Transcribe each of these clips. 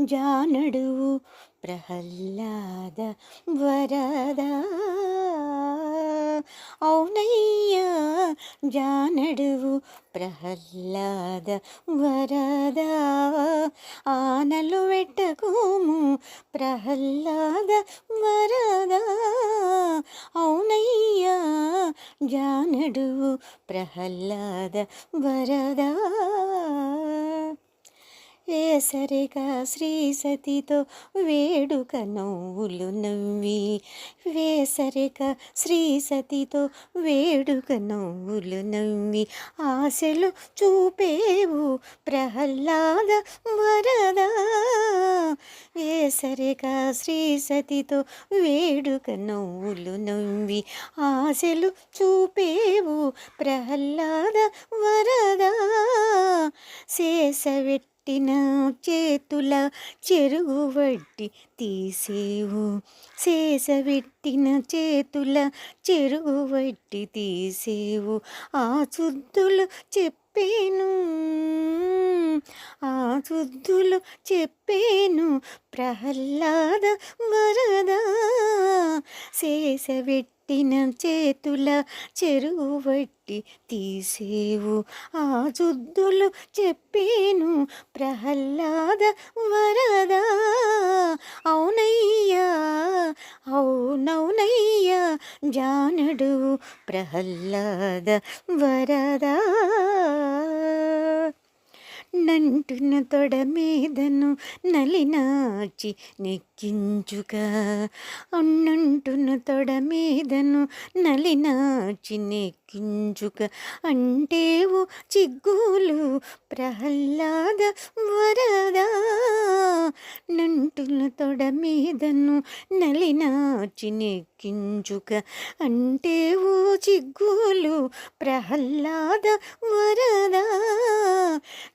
జానడు ప్రహ్లాద వరద. అవునయ్యా జానడువు ప్రహ్లాద వరద. ఆనలు వెట్టకోము ప్రహ్లాద వరద. అవునయ్యా జానడువు ప్రహ్లాద వరదా. వేసరిగా శ్రీ సతితో వేడుక నవ్వులు నవ్వి. వేసరిగా శ్రీ సతితో వేడుక నవ్వులు నవ్వి. ఆశలు చూపేవు ప్రహ్లాద వరదా. వేసరిగా శ్రీ సతితో వేడుక నవ్వులు నవ్వి. ఆశలు చూపేవు ప్రహ్లాద వరదా. శేషవిట్ పట్టిన చేతుల చెరుగు వడ్డి తీసేవు. శేషవెట్టిన చేతుల చెరుగు వడ్డి తీసేవు. ఆ శుద్ధులు చెప్పేను ఆ శుద్ధులు చెప్పేను ప్రహ్లాద వరదా. శేషవెట్టి పట్టిన చేతుల చెరువు వట్టి తీసేవు. ఆ జుద్దులు చెప్పేను ప్రహ్లాద వరదా. అవునయ్యా అవునవునయ్యా జానడు ప్రహ్లాద వరదా. నంటున తొడ మీదను నలినాచి నెక్కించుక అన్నంటున తొడ మీదను నలినాచి నెక్కించుక అంటేవు చిగ్గులు ప్రహ్లాద వరదా. నంటున తొడ మీదను నలినాచి నెక్కించుక అంటేవు చిగ్గులు ప్రహ్లాద వరదా.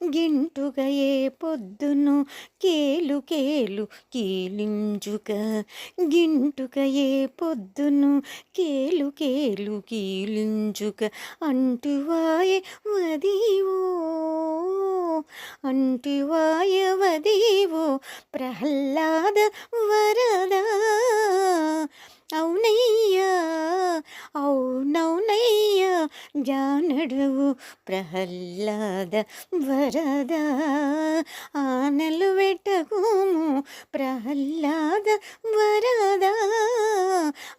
గింటుగా గింటుగయే పొద్దును కేలు కేలు కీలించుక. గింటుకయే పొద్దును కేలు కేలు కీలించుక. అంటువాయ వదీవో అంటువాయ వదీవో ప్రహ్లాద వరదా. అవునయ్యా అవునవునయ్యా జానడువు ప్రహ్లాద వరద ఆనలు వెట్టకుము ప్రహ్లాద వరద.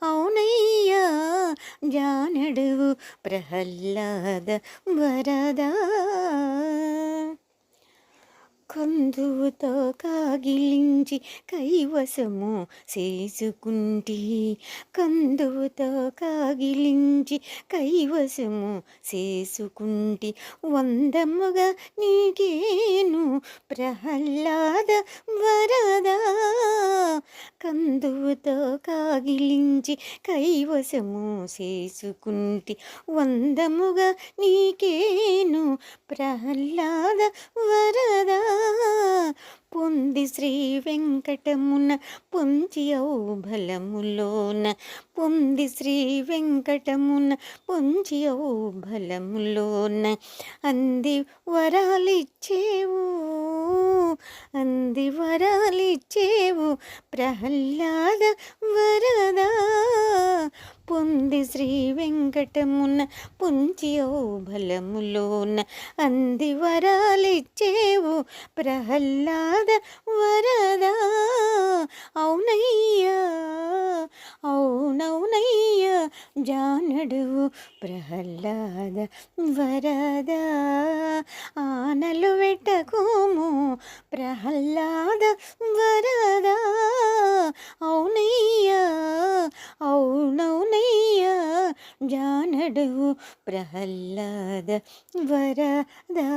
అవునయ్యా జానడువు ప్రహ్లాద వరదా. కందువుతో కాగిలించి కైవసము చేసుకుంటి. కందువుతో కాగిలించి కైవసము చేసుకుంటి. వందముగా నీకేను ప్రహ్లాద వరదా. కందువుతో కాగిలించి కైవసము చేసుకుంటి వందముగా నీకేను ప్రహ్లాద వరదా. పొంది శ్రీ వెంకటమున పొంచి బలములోన పొంది శ్రీ వెంకటమున పొంచి బలములోన అంది వరాలిచ్చేవు అంది వరాలిచ్చేవు. ప్రహ్లాద వరదా పొంది శ్రీ వెంకటమున పుంచి బలములోన. అంది వరాలిచ్చేవు ప్రహ్లాద వరదా. అవునయ్యా అవునవునయ్యా జానడు ప్రహ్లాద వరదా. ఆనలు వెట్టకోము ప్రహ్లాద వరదా. అవునయ్యా అవునవునయ్యా. జానడు ప్రహ్లాద వరదా.